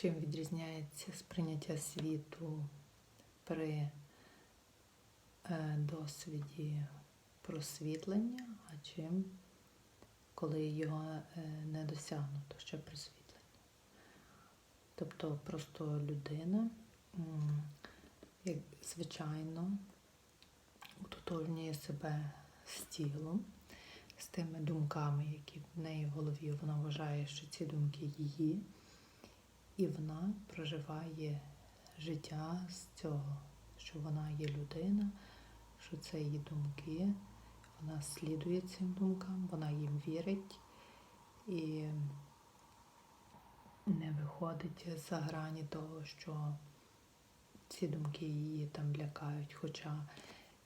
Чим відрізняється сприйняття світу при е, досвіді просвітлення, а чим, коли його е, не досягнуто ще просвітлення. Тобто просто людина, як звичайно, утотожнює себе з тілом, з тими думками, які в неї в голові. Вона вважає, що ці думки її. І вона проживає життя з цього, що вона є людина, що це її думки, вона слідує цим думкам, вона їм вірить і не виходить за грані того, що ці думки її там лякають. Хоча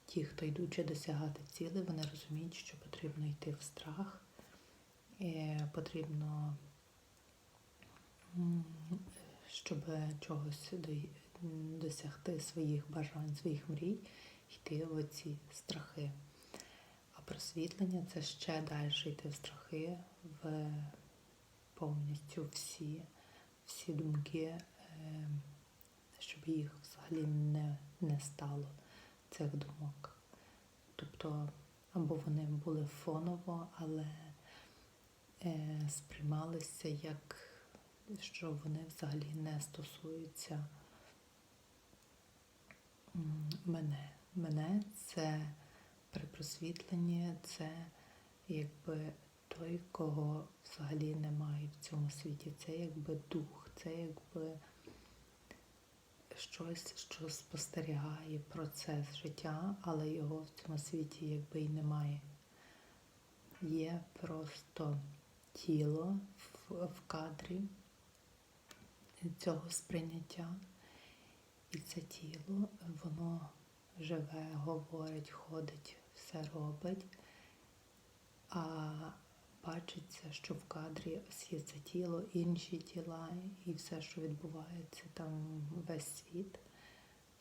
ті, хто йдучи досягати цілей, вони розуміють, що потрібно йти в страх, і потрібно щоб чогось досягти своїх бажань, своїх мрій, йти в оці страхи. А просвітлення це ще далі йти в страхи, в повністю всі, всі думки, е, щоб їх взагалі не, не стало, цих думок. Тобто, або вони були фоново, але е, сприймалися як що вони взагалі не стосуються мене. Мене це при просвітленні, це якби той, кого взагалі немає в цьому світі. Це якби дух, це якби щось, що спостерігає процес життя, але його в цьому світі якби і немає. Є просто тіло в, в кадрі цього сприйняття. І це тіло, воно живе, говорить, ходить, все робить, а бачиться, що в кадрі є це тіло, інші тіла і все, що відбувається там весь світ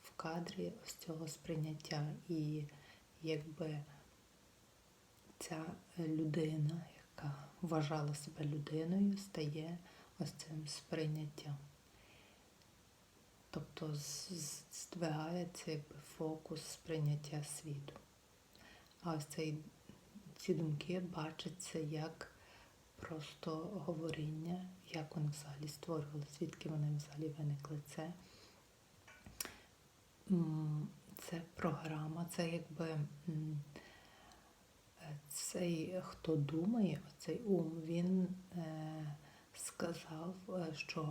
в кадрі ось цього сприйняття. І якби ця людина, яка вважала себе людиною, стає ось цим сприйняттям. Тобто здвигається фокус сприйняття світу. А ось цей, ці думки бачаться як просто говоріння, як вони взагалі створювали, звідки вони взагалі виникли. Це, це програма, це якби цей, хто думає, цей ум, він е, сказав, е, що